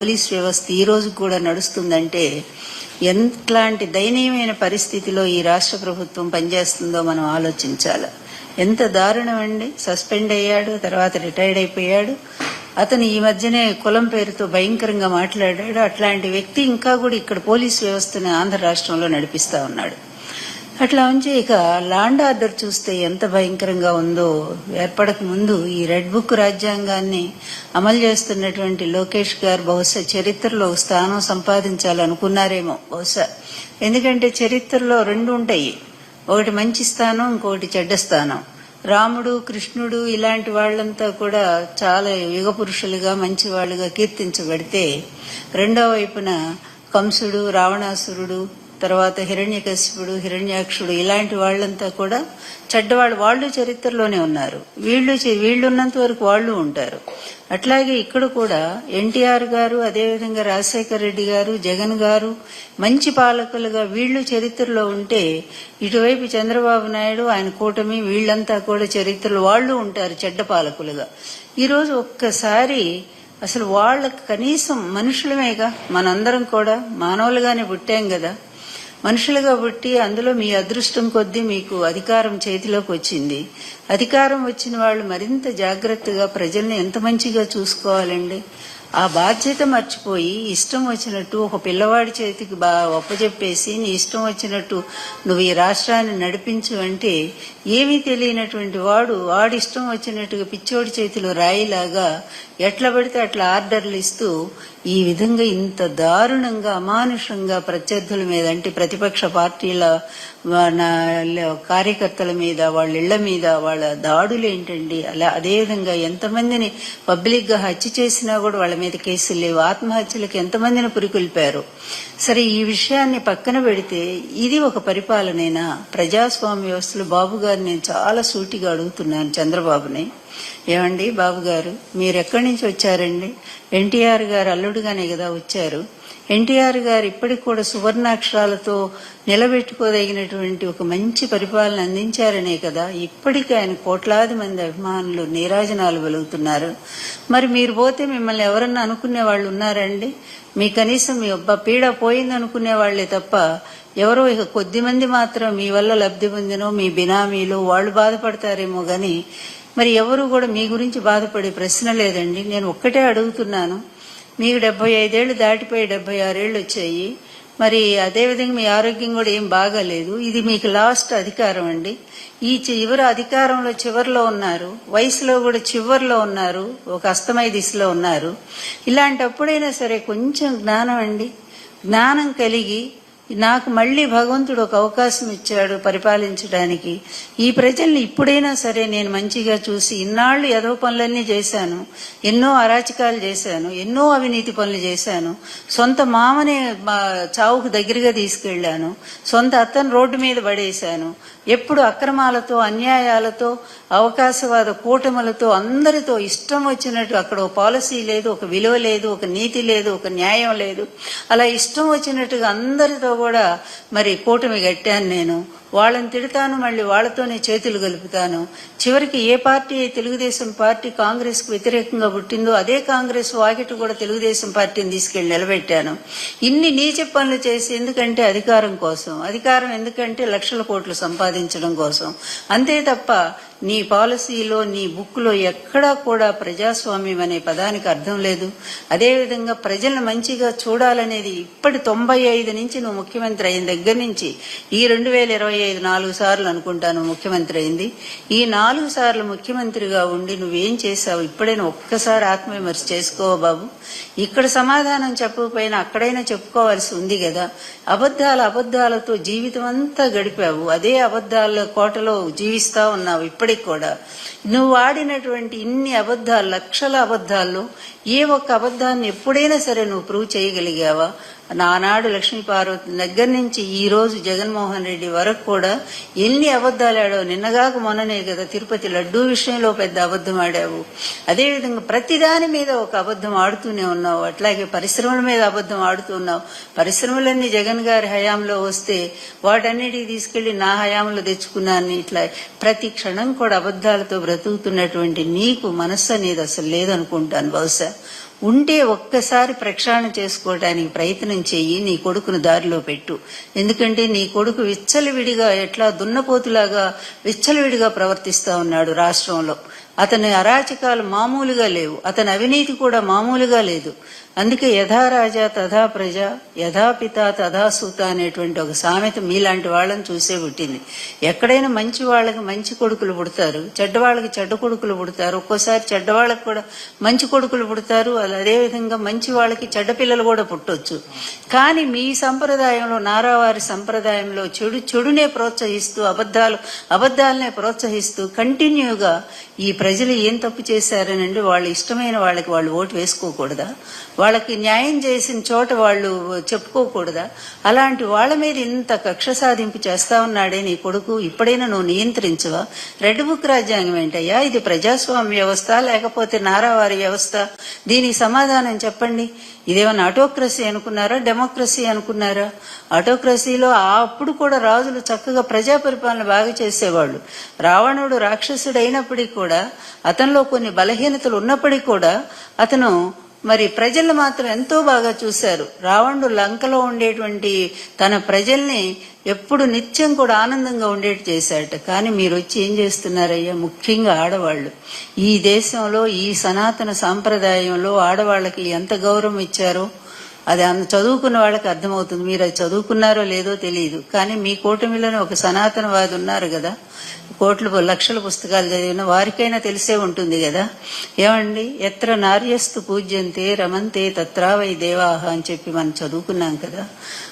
Police వ్యవస్థ ఈ రోజు కూడా నడుస్తుందంటే ఎట్లాంటి దయనీయమైన పరిస్థితిలో ఈ రాష్ట్ర ప్రభుత్వం పనిచేస్తుందో మనం ఆలోచించాలి. ఎంత దారుణం అండి. సస్పెండ్ అయ్యాడు తర్వాత రిటైర్డ్ అయిపోయాడు. అతను ఈ మధ్యనే కులం పేరుతో భయంకరంగా మాట్లాడాడు. అట్లాంటి వ్యక్తి ఇంకా కూడా ఇక్కడ పోలీస్ వ్యవస్థను ఆంధ్ర రాష్ట్రంలో నడిపిస్తా ఉన్నాడు. అట్లా ఉంచి ఇక లాండ్ ఆర్డర్ చూస్తే ఎంత భయంకరంగా ఉందో ఏర్పడక ముందు ఈ రెడ్ బుక్ రాజ్యాంగాన్ని అమలు చేస్తున్నటువంటి లోకేష్ గారు బహుశా చరిత్రలో స్థానం సంపాదించాలనుకున్నారేమో బహుశా. ఎందుకంటే చరిత్రలో రెండు ఉంటాయి. ఒకటి మంచి స్థానం ఇంకొకటి చెడ్డ స్థానం. రాముడు కృష్ణుడు ఇలాంటి వాళ్ళంతా కూడా చాలా యుగ పురుషులుగా మంచి వాళ్ళుగా కీర్తించబడితే రెండో వైపున కంసుడు రావణాసురుడు తర్వాత హిరణ్యకశిపుడు హిరణ్యాక్షుడు ఇలాంటి వాళ్ళంతా కూడా చెడ్డవాళ్ళు వాళ్ళు చరిత్రలోనే ఉన్నారు. వీళ్ళు వీళ్ళు ఉన్నంత వరకు వాళ్ళు ఉంటారు. అట్లాగే ఇక్కడ కూడా ఎన్టీఆర్ గారు అదేవిధంగా రాజశేఖర రెడ్డి గారు జగన్ గారు మంచి పాలకులుగా వీళ్ళు చరిత్రలో ఉంటే ఇటువైపు చంద్రబాబు నాయుడు ఆయన కూటమి వీళ్ళంతా కూడా చరిత్రలో వాళ్ళు ఉంటారు చెడ్డ పాలకులుగా. ఈరోజు ఒక్కసారి అసలు వాళ్ళకి కనీసం మనుషులమేగా మనందరం కూడా మానవులుగానే పుట్టాం కదా. మనుషులుగా పుట్టి అందులో మీ అదృష్టం కొద్దీ మీకు అధికారం చేతిలోకి వచ్చింది. అధికారం వచ్చిన వాళ్ళు మరింత జాగ్రత్తగా ప్రజల్ని ఎంత మంచిగా చూసుకోవాలండి? ఆ బాధ్యత మర్చిపోయి ఇష్టం వచ్చినట్టు ఒక పిల్లవాడి చేతికి బా ఒప్పజెప్పేసి నీ ఇష్టం వచ్చినట్టు నువ్వు ఈ రాష్ట్రాన్ని నడిపించు అంటే ఏమీ తెలియనటువంటి వాడు వాడి ఇష్టం వచ్చినట్టుగా పిచ్చోడి చేతిలో రాయిలాగా ఎట్లా పడితే అట్లా ఆర్డర్లు ఇస్తూ ఈ విధంగా ఇంత దారుణంగా అమానుషంగా ప్రత్యర్థుల మీద అంటే ప్రతిపక్ష పార్టీల కార్యకర్తల మీద వాళ్ళ ఇళ్ళ మీద వాళ్ళ దాడులు ఏంటండి? అలా అదేవిధంగా ఎంతమందిని పబ్లిక్గా హత్య చేసినా కూడా వాళ్ళ మీద కేసులు లేవు. ఆత్మహత్యలకు ఎంతమందిని పురికొల్పారు? సరే ఈ విషయాన్ని పక్కన పెడితే ఇది ఒక పరిపాలనేనా? ప్రజాస్వామ్య వ్యవస్థలో బాబు గారు నేను చాలా సూటిగా అడుగుతున్నాను చంద్రబాబుని. ఏమండి బాబు గారు మీరు ఎక్కడి నుంచి వచ్చారండి? ఎన్టీఆర్ గారు అల్లుడుగానే కదా వచ్చారు. ఎన్టీఆర్ గారు ఇప్పటికి కూడా సువర్ణాక్షరాలతో నిలబెట్టుకోదగినటువంటి ఒక మంచి పరిపాలన అందించారనే కదా ఇప్పటికీ ఆయన కోట్లాది మంది అభిమానులు నీరాజనాలు వెలుగుతున్నారు. మరి మీరు పోతే మిమ్మల్ని ఎవరన్నా అనుకునే వాళ్ళు ఉన్నారండి? మీ కనీసం మీ ఒబ్బ పీడ పోయిందనుకునే వాళ్ళే తప్ప ఎవరో ఇక కొద్ది మంది మాత్రం మీ వల్ల లబ్ధి పొందినో మీ బినామీలు వాళ్ళు బాధపడతారేమో గాని మరి ఎవరు కూడా మీ గురించి బాధపడే ప్రశ్న లేదండి. నేను ఒక్కటే అడుగుతున్నాను. మీకు డెబ్బై ఐదేళ్ళు దాటిపోయి డెబ్బై ఆరేళ్ళు వచ్చాయి. మరి అదేవిధంగా మీ ఆరోగ్యం కూడా ఏం బాగాలేదు. ఇది మీకు లాస్ట్ అధికారం అండి. ఈ చివరి అధికారంలో చివరిలో ఉన్నారు వయసులో కూడా చివరిలో ఉన్నారు ఒక అస్తమయ దిశలో ఉన్నారు. ఇలాంటప్పుడైనా సరే కొంచెం జ్ఞానం అండి. జ్ఞానం కలిగి నాకు మళ్ళీ భగవంతుడు ఒక అవకాశం ఇచ్చాడు పరిపాలించడానికి. ఈ ప్రజల్ని ఇప్పుడైనా సరే నేను మంచిగా చూసి ఇన్నాళ్ళు ఎదవ పనులన్నీ చేశాను. ఎన్నో అరాచకాలు చేశాను. ఎన్నో అవినీతి పనులు చేశాను. సొంత మామనే మా చావుకు దగ్గరగా తీసుకెళ్ళాను సొంత అత్తను రోడ్డు మీద పడేశాను. ఎప్పుడు అక్రమాలతో అన్యాయాలతో అవకాశవాద కూటములతో అందరితో ఇష్టం వచ్చినట్టు అక్కడ ఒక పాలసీ లేదు ఒక విలువ లేదు ఒక నీతి లేదు ఒక న్యాయం లేదు. అలా ఇష్టం వచ్చినట్టుగా అందరితో కూడా మరి కూటమి కట్టాను నేను. వాళ్ళని తిడతాను మళ్ళీ వాళ్ళతోనే చేతులు కలుపుతాను చివరికి ఏ పార్టీ తెలుగుదేశం పార్టీ కాంగ్రెస్కు వ్యతిరేకంగా పుట్టిందో అదే కాంగ్రెస్ వాకిట్ కూడా తెలుగుదేశం పార్టీని తీసుకెళ్ళి నిలబెట్టాను. ఇన్ని నీచ పనులు చేసి ఎందుకంటే అధికారం కోసం అధికారం ఎందుకంటే లక్షల కోట్లు సంపాదించడం కోసం. అంతే తప్ప నీ పాలసీలో నీ బుక్లో ఎక్కడా కూడా ప్రజాస్వామ్యం అనే పదానికి అర్థం లేదు. అదేవిధంగా ప్రజలను మంచిగా చూడాలనేది ఇప్పటి తొంభై ఐదు నుంచి నువ్వు ముఖ్యమంత్రి అయిన దగ్గర నుంచి ఈ రెండు వేల ఇరవై ఐదు నాలుగు సార్లు అనుకుంటాను ముఖ్యమంత్రి అయింది. ఈ నాలుగు సార్లు ముఖ్యమంత్రిగా ఉండి నువ్వేం చేశావు? ఇప్పుడైనా ఒక్కసారి ఆత్మవిమర్శ చేసుకో బాబు. ఇక్కడ సమాధానం చెప్పకపోయినా అక్కడైనా చెప్పుకోవాల్సి ఉంది కదా. అబద్ధాల అబద్ధాలతో జీవితం అంతా గడిపావు. అదే అబద్ధాల కోటలో జీవిస్తా ఉన్నావు ఇప్పటికి కూడా. నువ్వు ఆడినటువంటి ఇన్ని అబద్ధాలు లక్షల అబద్ధాల్లో ఏ ఒక్క అబద్ధాన్ని ఎప్పుడైనా సరే నువ్వు ప్రూవ్ చేయగలిగావా? నానాడు లక్ష్మీపార్వతి దగ్గర నుంచి ఈ రోజు జగన్మోహన్ రెడ్డి వరకు కూడా ఎన్ని అబద్ధాలు నిన్నగాక మొన్ననే కదా తిరుపతి లడ్డూ విషయంలో పెద్ద అబద్ధం ఆడావు. అదేవిధంగా ప్రతిదాని మీద ఒక అబద్ధం ఆడుతూనే ఉన్నావు. అట్లాగే పరిశ్రమల మీద అబద్ధం ఆడుతున్నావు పరిశ్రమలన్నీ జగన్ గారి హయాంలో వస్తే వాటన్నిటికి తీసుకెళ్ళి నా హయాంలో తెచ్చుకున్నాను ఇట్లా. ప్రతి క్షణం కూడా అబద్ధాలతో బ్రతుకుతున్నటువంటి నీకు మనస్సు అనేది అసలు లేదనుకుంటాను బహుశా. ఉంటే ఒక్కసారి ప్రక్షాళన చేసుకోవడానికి ప్రయత్నం చెయ్యి నీ కొడుకును దారిలో పెట్టు. ఎందుకంటే నీ కొడుకు విచ్చలవిడిగా ఎట్లా దున్నపోతులాగా విచ్చలవిడిగా ప్రవర్తిస్తూ ఉన్నాడు రాష్ట్రంలో. అతని అరాచకాలు మామూలుగా లేవు. అతని అవినీతి కూడా మామూలుగా లేదు. అందుకే యథా రాజా తథా ప్రజ యథా పిత తథా సూత అనేటువంటి ఒక సామెత మీలాంటి వాళ్ళని చూసే పుట్టింది. ఎక్కడైనా మంచి వాళ్ళకి మంచి కొడుకులు పుడతారు చెడ్డ వాళ్ళకి చెడ్డ కొడుకులు పుడతారు ఒక్కోసారి చెడ్డవాళ్ళకి కూడా మంచి కొడుకులు పుడతారు అలా అదేవిధంగా మంచి వాళ్ళకి చెడ్డ పిల్లలు కూడా పుట్టొచ్చు. కానీ మీ సంప్రదాయంలో నారావారి సంప్రదాయంలో చెడు చెడునే ప్రోత్సహిస్తూ అబద్ధాలు అబద్ధాలనే ప్రోత్సహిస్తూ కంటిన్యూగా ఈ ప్రజలు ఏం తప్పు చేశారనండి వాళ్ళు ఇష్టమైన వాళ్ళకి వాళ్ళు ఓటు వేసుకోకూడదా? వాళ్ళకి న్యాయం చేసిన చోట వాళ్ళు చెప్పుకోకూడదా? అలాంటి వాళ్ళ మీద ఇంత కక్ష సాధింపు చేస్తా ఉన్నాడే నీ కొడుకు ఇప్పుడైనా నువ్వు నియంత్రించవా? రెడ్ బుక్ రాజ్యాంగం ఏంటయ్యా? ఇది ప్రజాస్వామ్య వ్యవస్థ లేకపోతే నారావారి వ్యవస్థ? దీనికి సమాధానం చెప్పండి. ఇదేమన్నా ఆటోక్రసీ అనుకున్నారా? డెమోక్రసీ అనుకున్నారా? ఆటోక్రసీలో అప్పుడు కూడా రాజులు చక్కగా ప్రజా పరిపాలన బాగా చేసేవాళ్ళు. రావణుడు రాక్షసుడు అయినప్పటికీ కూడా అతనిలో కొన్ని బలహీనతలు ఉన్నప్పటికీ కూడా అతను మరి ప్రజలు మాత్రం ఎంతో బాగా చూశారు. రావణుడు లంకలో ఉండేటువంటి తన ప్రజల్ని ఎప్పుడు నిత్యం కూడా ఆనందంగా ఉండేట్టు చేశాడట కానీ మీరు వచ్చి ఏం చేస్తున్నారయ్యా? ముఖ్యంగా ఆడవాళ్ళు. ఈ దేశంలో ఈ సనాతన సాంప్రదాయంలో ఆడవాళ్ళకి ఎంత గౌరవం ఇచ్చారో అది అంత చదువుకున్న వాళ్ళకి అర్థమవుతుంది. మీరు అది చదువుకున్నారో లేదో తెలియదు కానీ మీ కూటమిలోనే ఒక సనాతనవాది ఉన్నారు కదా. కోట్లు లక్షల పుస్తకాలు చదివిన వారికైనా తెలిసే ఉంటుంది కదా. ఏమండి? ఎత్ర నార్యస్తు పూజ్యంతే రమంతే తత్రావై దేవాహ అని చెప్పి మనం చదువుకున్నాం కదా.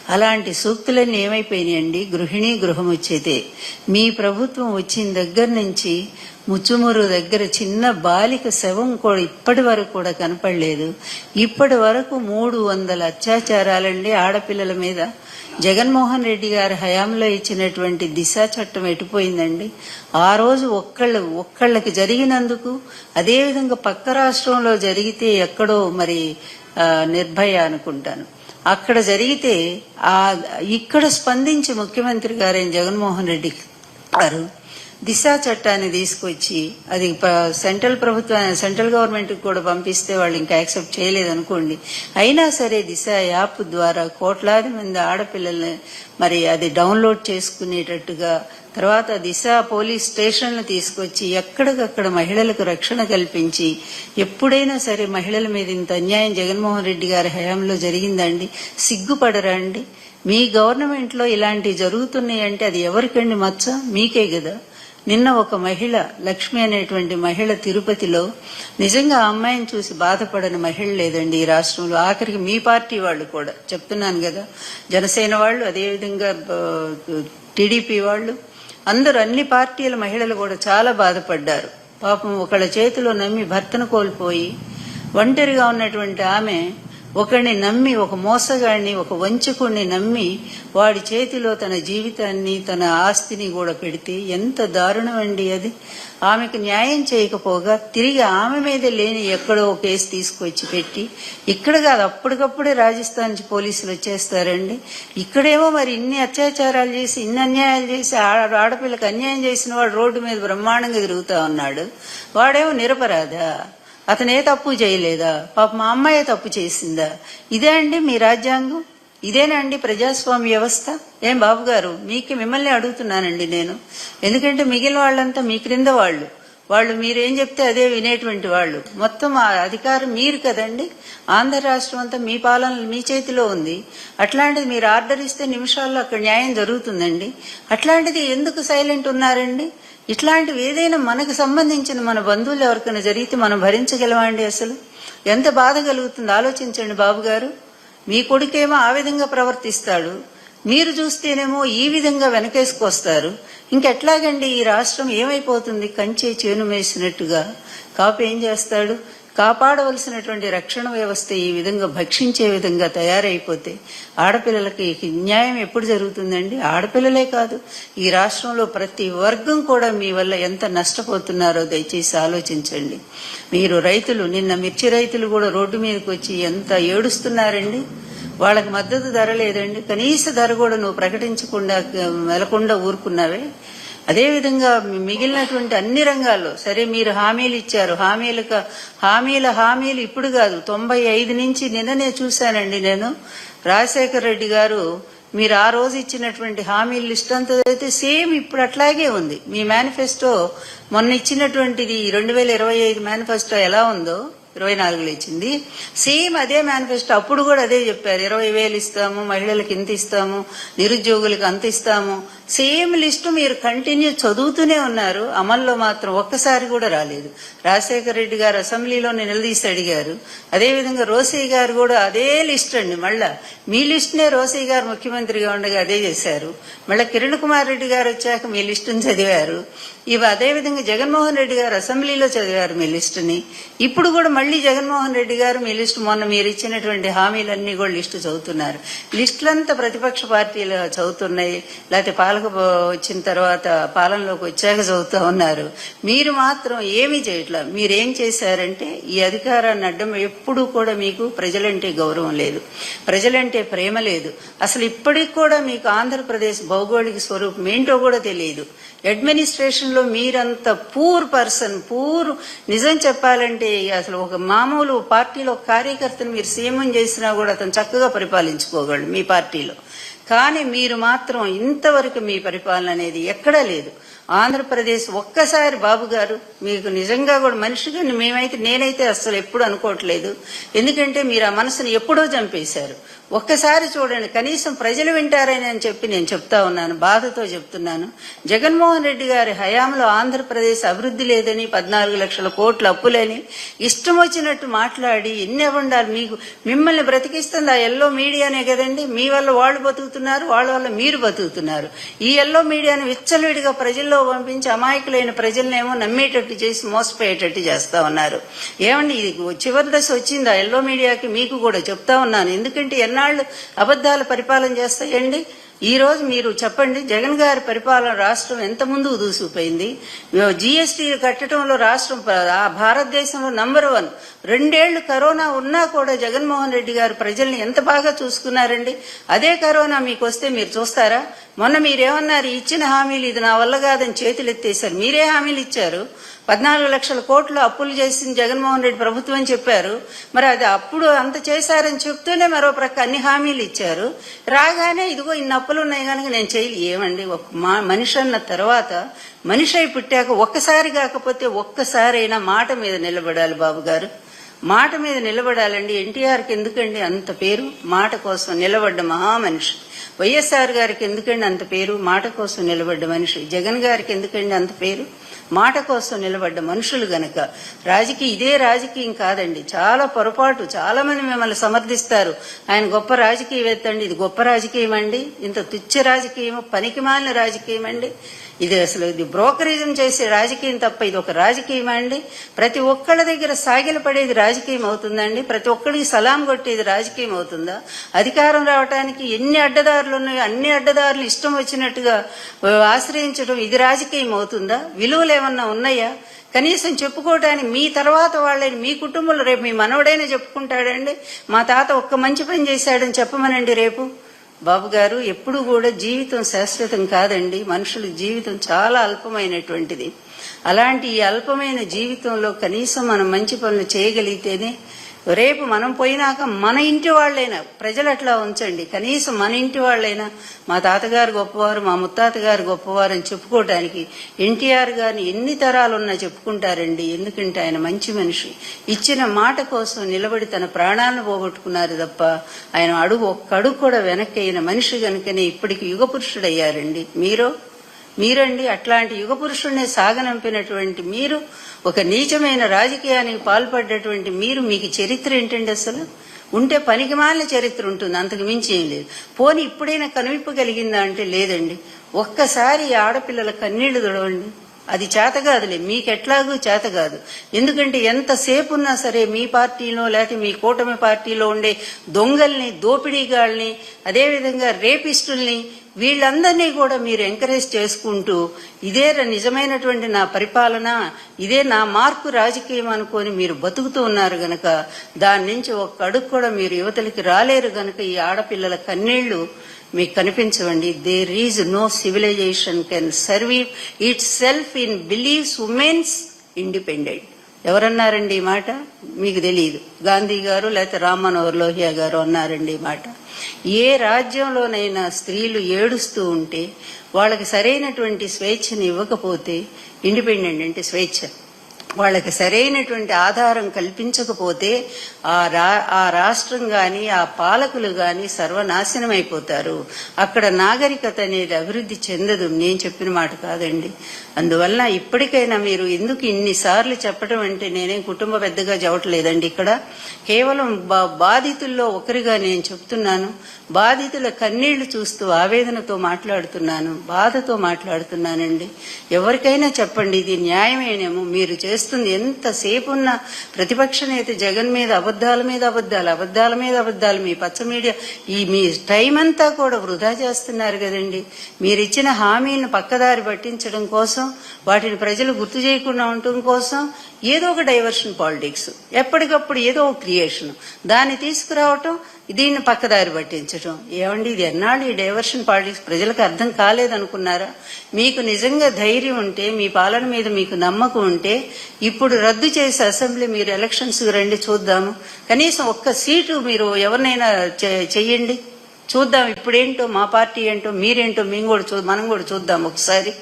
అలాంటి సూక్తులన్నీ ఏమైపోయినాయండి? గృహం వచ్చేదే మీ ప్రభుత్వం వచ్చిన దగ్గర నుంచి ముచ్చుమురు దగ్గర చిన్న బాలిక శవం కూడా ఇప్పటి వరకు కూడా కనపడలేదు. ఇప్పటి వరకు మూడు వందల అత్యాచారాలండి ఆడపిల్లల మీద. జగన్మోహన్ రెడ్డి గారి హయాంలో ఇచ్చినటువంటి దిశ చట్టం ఎటుపోయిందండి? ఆ రోజు ఒక్కళ్ళు ఒక్కళ్ళకి జరిగినందుకు అదేవిధంగా పక్క రాష్ట్రంలో జరిగితే ఎక్కడో మరి నిర్భయ అనుకుంటాను. అక్కడ జరిగితే ఆ ఇక్కడ స్పందించి ముఖ్యమంత్రి గారైన జగన్మోహన్ రెడ్డి గారు దిశ చట్టాన్ని తీసుకొచ్చి అది సెంట్రల్ ప్రభుత్వం సెంట్రల్ గవర్నమెంట్కి కూడా పంపిస్తే వాళ్ళు ఇంకా యాక్సెప్ట్ చేయలేదు అనుకోండి అయినా సరే దిశ యాప్ ద్వారా కోట్లాది మంది ఆడపిల్లల్ని మరి అది డౌన్లోడ్ చేసుకునేటట్టుగా తర్వాత దిశ పోలీస్ స్టేషన్లు తీసుకొచ్చి ఎక్కడికక్కడ మహిళలకు రక్షణ కల్పించి ఎప్పుడైనా సరే మహిళల మీద ఇంత అన్యాయం జగన్మోహన్ రెడ్డి గారి హయాంలో జరిగిందండి? సిగ్గుపడరా అండి? మీ గవర్నమెంట్లో ఇలాంటివి జరుగుతున్నాయి అంటే అది ఎవరికండి మచ్చ? మీకే కదా నిన్న ఒక మహిళ లక్ష్మి అనేటువంటి మహిళ తిరుపతిలో నిజంగా అమ్మాయిని చూసి బాధపడని మహిళ లేదండి ఈ రాష్ట్రంలో. ఆఖరికి మీ పార్టీ వాళ్ళు కూడా. చెప్తున్నాను కదా జనసేన వాళ్ళు అదేవిధంగా టీడీపీ వాళ్ళు అందరూ అన్ని పార్టీల మహిళలు కూడా చాలా బాధపడ్డారు. పాపం ఒకళ్ళ చేతిలో నమ్మి భర్తను కోల్పోయి ఒంటరిగా ఉన్నటువంటి ఆమె ఒకరిని నమ్మి ఒక మోసగాడిని ఒక వంచకుడిని నమ్మి వాడి చేతిలో తన జీవితాన్ని తన ఆస్తిని కూడా పెడితే ఎంత దారుణం అండి అది. ఆమెకు న్యాయం చేయకపోగా తిరిగి ఆమె మీద లేని ఎక్కడో ఒక కేసు తీసుకొచ్చి పెట్టి ఇక్కడ కాదు అప్పటికప్పుడే రాజస్థాన్ నుంచి పోలీసులు వచ్చేస్తారండి. ఇక్కడేమో మరి ఇన్ని అత్యాచారాలు చేసి ఇన్ని అన్యాయాలు చేసి ఆడ- ఆడపిల్లకి అన్యాయం చేసిన వాడు రోడ్డు మీద బ్రహ్మాండంగా తిరుగుతా ఉన్నాడు. వాడేమో నిరపరాధా. అతను ఏ తప్పు చేయలేదా? పాప మా అమ్మాయే తప్పు చేసిందా? ఇదే అండి మీ రాజ్యాంగం? ఇదేనా అండి ప్రజాస్వామ్య వ్యవస్థ? ఏం బాబు గారు మీకు మిమ్మల్ని అడుగుతున్నానండి నేను. ఎందుకంటే మిగిలిన వాళ్ళంతా మీ క్రింద వాళ్ళు. వాళ్ళు మీరేం చెప్తే అదే వినేటువంటి వాళ్ళు. మొత్తం ఆ అధికారం మీరు కదండి. ఆంధ్ర రాష్ట్రం అంతా మీ పాలన మీ చేతిలో ఉంది. అట్లాంటిది మీరు ఆర్డర్ ఇస్తే నిమిషాల్లో అక్కడ న్యాయం జరుగుతుందండి. అట్లాంటిది ఎందుకు సైలెంట్ ఉన్నారండి? ఇట్లాంటివి ఏదైనా మనకు సంబంధించిన మన బంధువులు ఎవరికైనా జరిగితే మనం భరించగలమండి అసలు? ఎంత బాధ కలుగుతుంది? ఆలోచించండి బాబు గారు. మీ కొడుకేమో ఆ విధంగా ప్రవర్తిస్తాడు. మీరు చూస్తేనేమో ఈ విధంగా వెనకేసుకొస్తారు. ఇంకెట్లాగండి ఈ రాష్ట్రం ఏమైపోతుంది? కంచే చేను మేసినట్టుగా. కాపు ఏం చేస్తాడు? కాపాడవలసినటువంటి రక్షణ వ్యవస్థ ఈ విధంగా భక్షించే విధంగా తయారైపోతే ఆడపిల్లలకి న్యాయం ఎప్పుడు జరుగుతుందండి? ఆడపిల్లలే కాదు. ఈ రాష్ట్రంలో ప్రతి వర్గం కూడా మీ వల్ల ఎంత నష్టపోతున్నారో దయచేసి ఆలోచించండి. మీరు రైతులు నిన్న మిర్చి రైతులు కూడా రోడ్డు మీదకి వచ్చి ఎంత ఏడుస్తున్నారండి? వాళ్ళకి మద్దతు ధర లేదండి. కనీస ధర కూడా నువ్వు ప్రకటించకుండా వెళ్ళకుండా ఊరుకున్నావే. అదేవిధంగా మిగిలినటువంటి అన్ని రంగాల్లో సరే మీరు హామీలు ఇచ్చారు. హామీలకు హామీల హామీలు ఇప్పుడు కాదు. తొంభై ఐదు నుంచి నిన్ననే చూశానండి నేను. రాజశేఖర రెడ్డి గారు మీరు ఆ రోజు ఇచ్చినటువంటి హామీల లిస్ట్ అంతా అయితే సేమ్ ఇప్పుడు అట్లాగే ఉంది. మీ మేనిఫెస్టో మొన్న ఇచ్చినటువంటిది రెండు వేల ఇరవై ఐదు మేనిఫెస్టో ఎలా ఉందో ఇరవై నాలుగులో ఇచ్చింది. సేమ్ అదే మేనిఫెస్టో అప్పుడు కూడా అదే చెప్పారు. ఇరవై వేలు ఇస్తాము మహిళలకు ఇంత ఇస్తాము నిరుద్యోగులకు అంత ఇస్తాము. సేమ్ లిస్టు మీరు కంటిన్యూ చదువుతూనే ఉన్నారు. అమల్లో మాత్రం ఒక్కసారి కూడా రాలేదు. రాజశేఖర రెడ్డి గారు అసెంబ్లీలో నిలదీసి అడిగారు. అదేవిధంగా రోసయ్య గారు కూడా అదే లిస్ట్ అండి. మళ్ళా మీ లిస్ట్నే రోసయ్య గారు ముఖ్యమంత్రిగా ఉండగా అదే చేశారు. మళ్ళీ కిరణ్ కుమార్ రెడ్డి గారు వచ్చాక మీ లిస్టును చదివారు. ఇవి అదేవిధంగా జగన్మోహన్ రెడ్డి గారు అసెంబ్లీలో చదివారు మీ లిస్టుని. ఇప్పుడు కూడా మళ్ళీ జగన్మోహన్ రెడ్డి గారు మీ లిస్టు మొన్న మీరు ఇచ్చినటువంటి హామీలన్నీ కూడా లిస్టు చదువుతున్నారు. లిస్టులంతా ప్రతిపక్ష పార్టీలు చదువుతున్నాయి. లేకపోతే పాలక వచ్చిన తర్వాత పాలనలోకి వచ్చాక చదువుతూ ఉన్నారు. మీరు మాత్రం ఏమీ చేయట్లా. మీరేం చేశారంటే ఈ అధికారాన్ని అడ్డం ఎప్పుడూ కూడా మీకు ప్రజలంటే గౌరవం లేదు. ప్రజలంటే ప్రేమ లేదు. అసలు ఇప్పటికి కూడా మీకు ఆంధ్రప్రదేశ్ భౌగోళిక స్వరూపం ఏంటో కూడా తెలియదు. అడ్మినిస్ట్రేషన్లో మీరంత పూర్ పర్సన్ పూర్ నిజం చెప్పాలంటే అసలు ఒక మామూలు పార్టీలో కార్యకర్తను మీరు సీఎం చేసినా కూడా అతను చక్కగా పరిపాలించుకోగలడు మీ పార్టీలో. కానీ మీరు మాత్రం ఇంతవరకు మీ పరిపాలన అనేది ఎక్కడా లేదు. ఆంధ్రప్రదేశ్ ఒక్కసారి బాబు గారు మీకు నిజంగా కూడా మనిషిగా మేమైతే నేనైతే అస్సలు ఎప్పుడు అనుకోవట్లేదు. ఎందుకంటే మీరు ఆ మనసుని ఎప్పుడో చంపేశారు. ఒక్కసారి చూడండి కనీసం ప్రజలు వింటారని అని చెప్పి నేను చెప్తా ఉన్నాను బాధతో చెప్తున్నాను. జగన్మోహన్ రెడ్డి గారి హయాంలో ఆంధ్రప్రదేశ్ అభివృద్ధి లేదని పద్నాలుగు లక్షల కోట్లు అప్పులని ఇష్టం వచ్చినట్టు మాట్లాడి ఎన్ని ఉండాలి మీకు మిమ్మల్ని బ్రతికిస్తుంది ఆ ఎల్లో మీడియానే కదండి. మీ వల్ల వాళ్ళు బతుకుతున్నారు వాళ్ళ వల్ల మీరు బతుకుతున్నారు. ఈ ఎల్లో మీడియాను విచ్చలవిడిగా ప్రజల్లో పంపించి అమాయకులైన ప్రజలనేమో నమ్మేటట్టు చేసి మోసపోయేటట్టు చేస్తా ఉన్నారు. ఏమండి ఇది చివరి దశ వచ్చింది? ఎల్లో మీడియాకి మీకు కూడా చెప్తా ఉన్నాను. ఎందుకంటే ఎన్నాళ్ళు అబద్దాలు పరిపాలన చేస్తాయండి? ఈరోజు మీరు చెప్పండి జగన్ గారి పరిపాలన రాష్ట్రం ఎంత ముందుకు దూసుకుపోయింది? జీఎస్టీ కట్టడంలో రాష్ట్రం ఆ భారతదేశంలో నంబర్ వన్ రెండేళ్ళు కరోనా ఉన్నా కూడా జగన్మోహన్ రెడ్డి గారు ప్రజల్ని ఎంత బాగా చూసుకున్నారండి? అదే కరోనా మీకు వస్తే మీరు చూస్తారా? మొన్న మీరేమన్నారు ఇచ్చిన హామీలు ఇది నా వల్ల కాదని చేతులు ఎత్తేసారు మీరే హామీలు ఇచ్చారు. పద్నాలుగు లక్షల కోట్లు అప్పులు చేసిన జగన్మోహన్ రెడ్డి ప్రభుత్వం అని చెప్పారు. మరి అది అప్పుడు అంత చేశారని చెప్తూనే మరో ప్రక్క అన్ని హామీలు ఇచ్చారు. రాగానే ఇదిగో ఇన్ని అప్పులు ఉన్నాయి కనుక నేను చేయలే. ఏమండి ఒక మనిషి అన్న తర్వాత మనిషి అయి పుట్టాక ఒక్కసారి కాకపోతే ఒక్కసారైనా మాట మీద నిలబడాలి బాబు గారు. మాట మీద నిలబడాలండి. ఎన్టీఆర్కి ఎందుకండి అంత పేరు? మాట కోసం నిలబడ్డ మహామనిషి వైఎస్ఆర్ గారికి ఎందుకండి అంత పేరు? మాట కోసం నిలబడ్డ మనిషి. జగన్ గారికి ఎందుకండి అంత పేరు? మాట కోసం నిలబడ్డ మనుషులు గనక రాజకీయ ఇదే రాజకీయం కాదండి. చాలా పొరపాటు. చాలా మంది మిమ్మల్ని సమర్థిస్తారు. ఆయన గొప్ప రాజకీయవేత్త అండి. ఇది గొప్ప రాజకీయం అండి. ఇంత తుచ్చ రాజకీయం పనికిమాలిన రాజకీయం అండి. ఇది అసలు ఇది బ్రోకరిజం చేసే రాజకీయం తప్ప ఇది ఒక రాజకీయం అండి? ప్రతి ఒక్కళ్ళ దగ్గర సాగిల పడేది రాజకీయం అవుతుందండి? ప్రతి ఒక్కరికి సలాం కొట్టేది రాజకీయం అవుతుందా? అధికారం రావడానికి ఎన్ని అడ్డదారులు ఉన్నాయో అన్ని అడ్డదారులు ఇష్టం వచ్చినట్టుగా ఆశ్రయించడం ఇది రాజకీయం అవుతుందా? విలువలు ఏమన్నా ఉన్నాయా? కనీసం చెప్పుకోవటానికి మీ తర్వాత వాళ్ళని మీ కుటుంబంలో రేపు మీ మనవడైనా చెప్పుకుంటాడండి? మా తాత ఒక్క మంచి పని చేశాడని చెప్పమనండి రేపు. బాబు గారు ఎప్పుడు కూడా జీవితం శాశ్వతం కాదండి. మనుషుల జీవితం చాలా అల్పమైనటువంటిది. అలాంటి ఈ అల్పమైన జీవితంలో కనీసం మనం మంచి పనులు చేయగలిగితేనే రేపు మనం పోయినాక మన ఇంటి వాళ్ళైనా ప్రజలు అట్లా ఉంచండి. కనీసం మన ఇంటి వాళ్ళైనా మా తాతగారు గొప్పవారు మా ముత్తాత గారు గొప్పవారు అని చెప్పుకోవటానికి ఎన్టీఆర్ గారిని ఎన్ని తరాలు ఉన్నా చెప్పుకుంటారండి. ఎందుకంటే ఆయన మంచి మనిషి. ఇచ్చిన మాట కోసం నిలబడి తన ప్రాణాలను పోగొట్టుకున్నారు తప్ప ఆయన అడుగు ఒక్క అడుగు కూడా వెనక్కి అయిన మనిషి కనుకనే ఇప్పటికి యుగ పురుషుడయ్యారండి మీరు? మీరండి అట్లాంటి యుగ పురుషుడిని సాగనంపినటువంటి మీరు ఒక నీచమైన రాజకీయానికి పాల్పడ్డటువంటి మీరు మీకు చరిత్ర ఏంటండి అసలు? ఉంటే పనికి మాలిన చరిత్ర ఉంటుంది అంతకు మించి ఏం లేదు. పోనీ ఇప్పుడైనా కనువిప్పగలిగిందా అంటే లేదండి. ఒక్కసారి ఆడపిల్లల కన్నీళ్ళు తుడవండి అది చేత కాదులే మీకెట్లాగూ చేత కాదు. ఎందుకంటే ఎంతసేపు ఉన్నా సరే మీ పార్టీలో లేకపోతే మీ కూటమి పార్టీలో ఉండే దొంగల్ని దోపిడీగాళ్ళని అదేవిధంగా రేపిస్టుల్ని వీళ్ళందరినీ కూడా మీరు ఎంకరేజ్ చేసుకుంటూ ఇదే నిజమైనటువంటి నా పరిపాలన ఇదే నా మార్పు రాజకీయం అనుకొని మీరు బతుకుతూ ఉన్నారు గనక దాని నుంచి ఒక్క అడుగు కూడా మీరు యువతలకి రాలేరు గనక ఈ ఆడపిల్లల కన్నీళ్ళు మీకు కనిపించవండి. There is no civilization can survive it self in believes womens independent ఎవరన్నారండి ఈ మాట? మీకు తెలియదు గాంధీ గారు లేకపోతే రామ్ మనోహర్ లోహియా గారు అన్నారండి ఈ మాట. ఏ రాజ్యంలోనైనా స్త్రీలు ఏడుస్తూ ఉంటే వాళ్ళకి సరైనటువంటి స్వేచ్ఛని ఇవ్వకపోతే ఇండిపెండెంట్ అంటే స్వేచ్ఛ. వాళ్ళకి సరైనటువంటి ఆధారం కల్పించకపోతే ఆ రా ఆ రాష్ట్రం గాని ఆ పాలకులు గాని సర్వనాశనం అయిపోతారు. అక్కడ నాగరికత అనేది అభివృద్ధి చెందదు. నేను చెప్పిన మాట కాదండి. అందువల్ల ఇప్పటికైనా మీరు ఎందుకు ఇన్నిసార్లు చెప్పడం అంటే నేనేం కుటుంబ పెద్దగా చెప్పట్లేదండి ఇక్కడ. కేవలం బా- బాధితుల్లో ఒకరిగా నేను చెప్తున్నాను. బాధితుల కన్నీళ్ళు చూస్తూ ఆవేదనతో మాట్లాడుతున్నాను. బాధతో మాట్లాడుతున్నానండి. ఎవరికైనా చెప్పండి ఇది న్యాయమేనేమో మీరు చేస్తుంది ఎంతసేపు ఉన్న ప్రతిపక్ష నేత జగన్ మీద అబద్ధాల మీద అబద్ధాలు అబద్ధాల మీద అబద్ధాలు మీ పచ్చ మీడియా ఈ మీ టైం అంతా కూడా వృధా చేస్తున్నారు కదండి. మీరు ఇచ్చిన హామీలను పక్కదారి పట్టించడం కోసం వాటిని ప్రజలు గుర్తు చేయకుండా ఉండటం కోసం ఏదో ఒక డైవర్షన్ పాలిటిక్స్ ఎప్పటికప్పుడు ఏదో ఒక క్రియేషన్ దాన్ని తీసుకురావటం దీన్ని పక్కదారి పట్టించటం. ఏమండి ఇది ఎన్నాళ్ళు ఈ డైవర్షన్ పాలిటిక్స్? ప్రజలకు అర్థం కాలేదనుకున్నారా? మీకు నిజంగా ధైర్యం ఉంటే మీ పాలన మీద మీకు నమ్మకం ఉంటే ఇప్పుడు రద్దు చేసే అసెంబ్లీ మీరు ఎలక్షన్స్ రండి చూద్దాము. కనీసం ఒక్క సీటు మీరు ఎవరినైనా చెయ్యండి. చూద్దాం ఇప్పుడేంటో మా పార్టీ ఏంటో మీరేంటో మేము కూడా చూ మనం కూడా చూద్దాం ఒకసారి.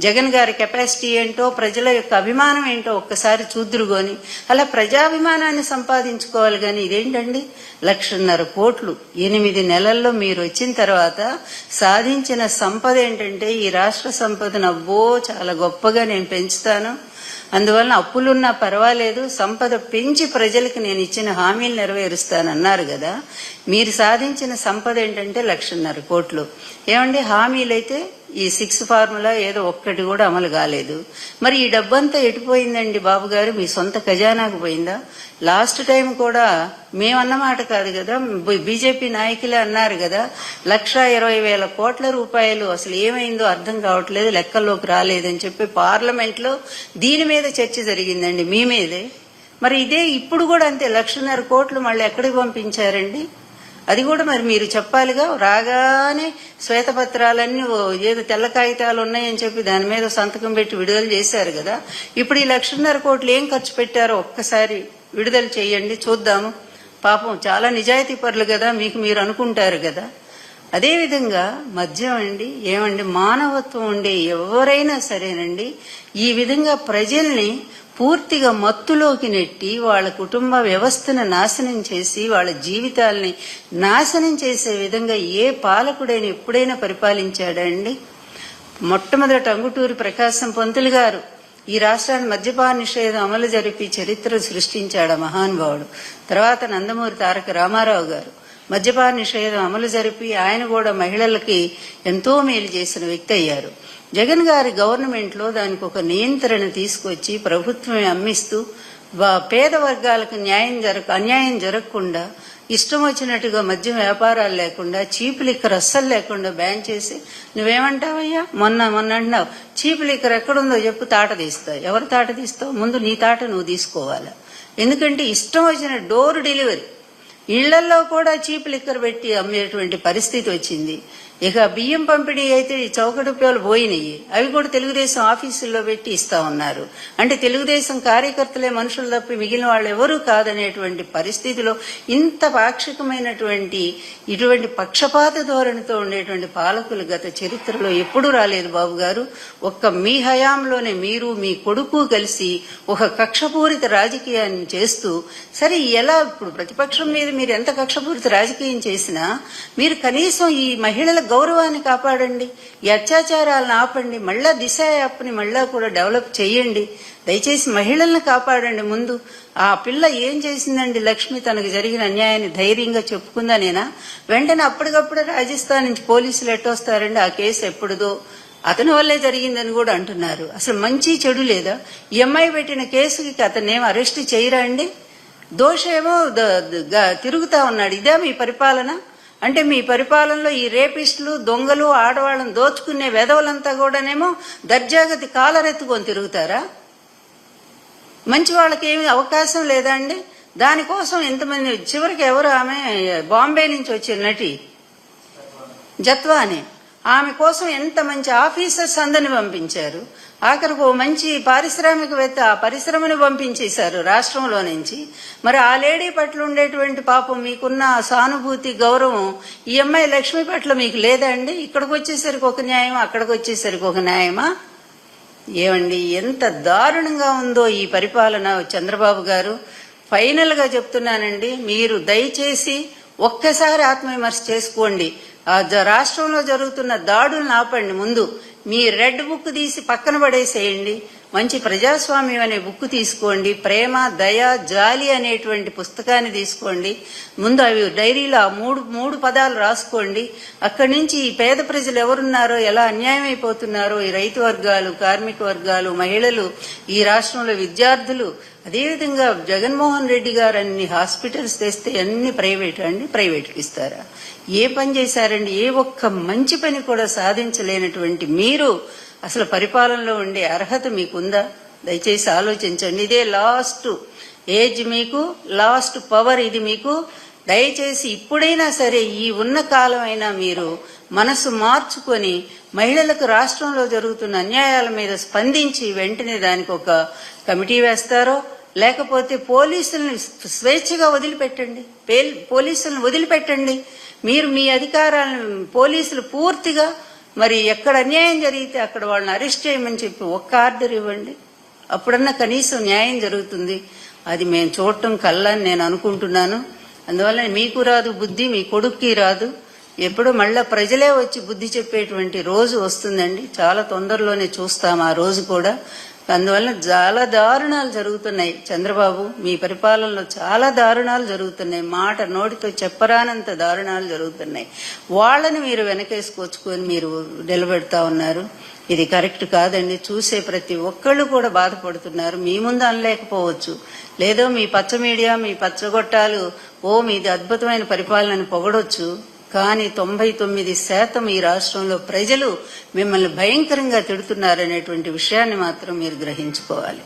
జగన్ గారి కెపాసిటీ ఏంటో ప్రజల యొక్క అభిమానం ఏంటో ఒక్కసారి చూద్దురుగోని అలా ప్రజాభిమానాన్ని సంపాదించుకోవాలి కానీ ఇదేంటండి? లక్షన్నర కోట్లు. ఎనిమిది నెలల్లో మీరు వచ్చిన తర్వాత సాధించిన సంపద ఏంటంటే ఈ రాష్ట్ర సంపదను అబ్బో చాలా గొప్పగా నేను పెంచుతాను. అందువలన అప్పులున్నా పర్వాలేదు సంపద పెంచి ప్రజలకు నేను ఇచ్చిన హామీలు నెరవేరుస్తానన్నారు కదా. మీరు సాధించిన సంపద ఏంటంటే లక్షన్నర కోట్లు. ఏమండి? హామీలైతే ఈ సిక్స్ ఫార్ములా ఏదో ఒక్కటి కూడా అమలు కాలేదు. మరి ఈ డబ్బంతా ఎటుపోయిందండి బాబు గారు? మీ సొంత ఖజానాకు పోయిందా? లాస్ట్ టైం కూడా మేమన్నమాట కాదు కదా? బీజేపీ నాయకులే అన్నారు కదా లక్ష ఇరవై వేల కోట్ల రూపాయలు అసలు ఏమైందో అర్థం కావట్లేదు లెక్కల్లోకి రాలేదని చెప్పి పార్లమెంట్లో దీని మీద చర్చ జరిగిందండి మీ మీదే. మరి ఇదే ఇప్పుడు కూడా అంతే లక్షన్నర కోట్లు మళ్ళీ ఎక్కడికి పంపించారండి? అది కూడా మరి మీరు చెప్పాలిగా రాగానే శ్వేతపత్రాలన్నీ ఏదో తెల్ల కాగితాలు ఉన్నాయని చెప్పి దాని మీద సంతకం పెట్టి విడుదల చేశారు కదా. ఇప్పుడు ఈ లక్షన్నర కోట్లు ఏం ఖర్చు పెట్టారో ఒక్కసారి విడుదల చేయండి చూద్దాము. పాపం చాలా నిజాయితీ పరులు కదా మీకు మీరు అనుకుంటారు కదా. అదేవిధంగా మద్యం అండి ఏమండి మానవత్వం ఉండే ఎవరైనా సరేనండి ఈ విధంగా ప్రజల్ని పూర్తిగా మత్తులోకి నెట్టి వాళ్ళ కుటుంబ వ్యవస్థను నాశనం చేసి వాళ్ళ జీవితాల్ని నాశనం చేసే విధంగా ఏ పాలకుడైనా ఎప్పుడైనా పరిపాలించాడండి? మొట్టమొదట అంగుటూరి ప్రకాశం పంతులు గారు ఈ రాష్ట్రాన్ని మద్యపాన నిషేధం అమలు జరిపి చరిత్ర సృష్టించాడు మహానుభావుడు. తర్వాత నందమూరి తారక రామారావు గారు. మద్యపాన నిషేధం అమలు జరిపి ఆయన కూడా మహిళలకి ఎంతో మేలు చేసిన వ్యక్తి అయ్యారు. జగన్ గారి గవర్నమెంట్లో దానికి ఒక నియంత్రణ తీసుకొచ్చి ప్రభుత్వమే అమ్మిస్తూ పేద వర్గాలకు న్యాయం జరగ అన్యాయం జరగకుండా ఇష్టం వచ్చినట్టుగా మద్యం వ్యాపారాలు లేకుండా చీప్ లిక్కర్ అస్సలు లేకుండా బ్యాన్ చేసి నువ్వేమంటావయ్యా? మొన్న మొన్న అంటున్నావు చీప్ లిక్కర్ ఎక్కడుందో చెప్పు తాట తీస్తావు ఎవరు తాట తీస్తావు? ముందు నీ తాట నువ్వు తీసుకోవాలి. ఎందుకంటే ఇష్టం వచ్చిన డోర్ డెలివరీ ఇళ్ళలో కూడా చీప్ లిక్కర్ పెట్టి అమ్మేటువంటి పరిస్థితి వచ్చింది. ఇక బియ్యం పంపిణీ అయితే ఈ చౌక రూపాయలు పోయినాయి. అవి కూడా తెలుగుదేశం ఆఫీసుల్లో పెట్టి ఇస్తా ఉన్నారు. అంటే తెలుగుదేశం కార్యకర్తలే మనుషులు తప్పి మిగిలిన వాళ్ళు ఎవరూ కాదనేటువంటి పరిస్థితిలో ఇంత పాక్షికమైనటువంటి ఇటువంటి పక్షపాత ధోరణితో ఉండేటువంటి పాలకులు గత చరిత్రలో ఎప్పుడూ రాలేదు బాబు గారు. ఒక్క మీ హయాంలోనే మీరు మీ కొడుకు కలిసి ఒక కక్షపూరిత రాజకీయాన్ని చేస్తూ సరే ఎలా ఇప్పుడు ప్రతిపక్షం మీద మీరు ఎంత కక్షపూరిత రాజకీయం చేసినా మీరు కనీసం ఈ మహిళల గౌరవాన్ని కాపాడండి ఈ అత్యాచారాలను ఆపండి మళ్ళా దిశ యాప్ని మళ్ళా కూడా డెవలప్ చేయండి దయచేసి మహిళల్ని కాపాడండి ముందు. ఆ పిల్ల ఏం చేసిందండి లక్ష్మి? తనకు జరిగిన అన్యాయాన్ని ధైర్యంగా చెప్పుకుందా నేనా? వెంటనే అప్పటికప్పుడు రాజస్థాన్ నుంచి పోలీసులు ఎట్టొస్తారండి ఆ కేసు ఎప్పుడుదో. అతని వల్లే జరిగిందని కూడా అంటున్నారు. అసలు మంచి చెడు లేదా? ఈ అమ్మాయి పెట్టిన కేసుకి అతన్నేం అరెస్ట్ చేయరా అండి? దోషేమో తిరుగుతా ఉన్నాడు. ఇదే మీ పరిపాలన? అంటే మీ పరిపాలనలో ఈ రేపిస్టులు దొంగలు ఆడవాళ్ళని దోచుకునే వెధవలంతా కూడానేమో దర్జాగతి కాలరెత్తుకొని తిరుగుతారా? మంచి వాళ్ళకి ఏమి అవకాశం లేదా అండి? దానికోసం ఎంతమంది చివరికి ఎవరు ఆమె బాంబే నుంచి వచ్చిన నటి జత్వాని? ఆమె కోసం ఎంత మంచి ఆఫీసర్స్ అందరిని పంపించారు? ఆఖరికి ఓ మంచి పారిశ్రామికవేత్త ఆ పరిశ్రమని పంపించేశారు రాష్ట్రంలో నుంచి. మరి ఆ లేడీ పట్ల ఉండేటువంటి పాపం మీకున్న సానుభూతి గౌరవం ఈ అమ్మాయి లక్ష్మి పట్ల మీకు లేదా అండి? ఇక్కడికి వచ్చేసరికి ఒక న్యాయం అక్కడికి వచ్చేసరికి ఒక న్యాయమా? ఏమండి ఎంత దారుణంగా ఉందో ఈ పరిపాలన చంద్రబాబు గారు. ఫైనల్గా చెప్తున్నానండి మీరు దయచేసి ఒక్కసారి ఆత్మవిమర్శ చేసుకోండి. ఆ రాష్ట్రంలో జరుగుతున్న దాడులను ఆపండి ముందు. మీ రెడ్ బుక్ తీసి పక్కన పడేసేయండి. మంచి ప్రజాస్వామ్యం అనే బుక్ తీసుకోండి. ప్రేమ దయ జాలి అనేటువంటి పుస్తకాన్ని తీసుకోండి. ముందు అవి డైరీలో ఆ మూడు మూడు పదాలు రాసుకోండి. అక్కడి నుంచి ఈ పేద ప్రజలు ఎవరున్నారో ఎలా అన్యాయం అయిపోతున్నారో ఈ రైతు వర్గాలు కార్మిక వర్గాలు మహిళలు ఈ రాష్ట్రంలో విద్యార్థులు అదేవిధంగా జగన్మోహన్ రెడ్డి గారు అన్ని హాస్పిటల్స్ తెస్తే అన్ని ప్రైవేట్ అండి ప్రైవేట్కి ఇస్తారా? ఏ పని చేశారండి? ఏ ఒక్క మంచి పని కూడా సాధించలేనటువంటి మీరు అసలు పరిపాలనలో ఉండే అర్హత మీకుందా? దయచేసి ఆలోచించండి. ఇదే లాస్ట్ ఏజ్ మీకు లాస్ట్ పవర్ ఇది మీకు. దయచేసి ఇప్పుడైనా సరే ఈ ఉన్న కాలమైనా మీరు మనసు మార్చుకొని మహిళలకు రాష్ట్రంలో జరుగుతున్న అన్యాయాల మీద స్పందించి వెంటనే దానికి ఒక కమిటీ వేస్తారో లేకపోతే పోలీసులను స్వేచ్ఛగా వదిలిపెట్టండి. పేల్- పోలీసులను వదిలిపెట్టండి. మీరు మీ అధికారాలను పోలీసులు పూర్తిగా మరి ఎక్కడ అన్యాయం జరిగితే అక్కడ వాళ్ళని అరెస్ట్ చేయమని చెప్పి ఒక్క ఆర్డర్ ఇవ్వండి. అప్పుడన్నా కనీసం న్యాయం జరుగుతుంది. అది మేము చూడటం కల్లని నేను అనుకుంటున్నాను. అందువల్ల మీకు రాదు బుద్ధి మీ కొడుక్కి రాదు. ఎప్పుడు మళ్ళా ప్రజలే వచ్చి బుద్ధి చెప్పేటువంటి రోజు వస్తుందండి. చాలా తొందరలోనే చూస్తాం ఆ రోజు కూడా. అందువల్ల చాలా దారుణాలు జరుగుతున్నాయి. చంద్రబాబు మీ పరిపాలనలో చాలా దారుణాలు జరుగుతున్నాయి. మాట నోటితో చెప్పరానంత దారుణాలు జరుగుతున్నాయి. వాళ్ళని మీరు వెనకేసుకొచ్చుకొని మీరు నిలబెడతా ఉన్నారు. ఇది కరెక్ట్ కాదండి. చూసే ప్రతి ఒక్కళ్ళు కూడా బాధపడుతున్నారు. మీ ముందు అనలేకపోవచ్చు. లేదో మీ పచ్చ మీడియా మీ పచ్చగొట్టాలు ఓ మీది అద్భుతమైన పరిపాలనని పొగడొచ్చు. కానీ తొంభై తొమ్మిది శాతం ఈ రాష్ట్రంలో ప్రజలు మిమ్మల్ని భయంకరంగా తిడుతున్నారనేటువంటి విషయాన్ని మాత్రం మీరు గ్రహించుకోవాలి.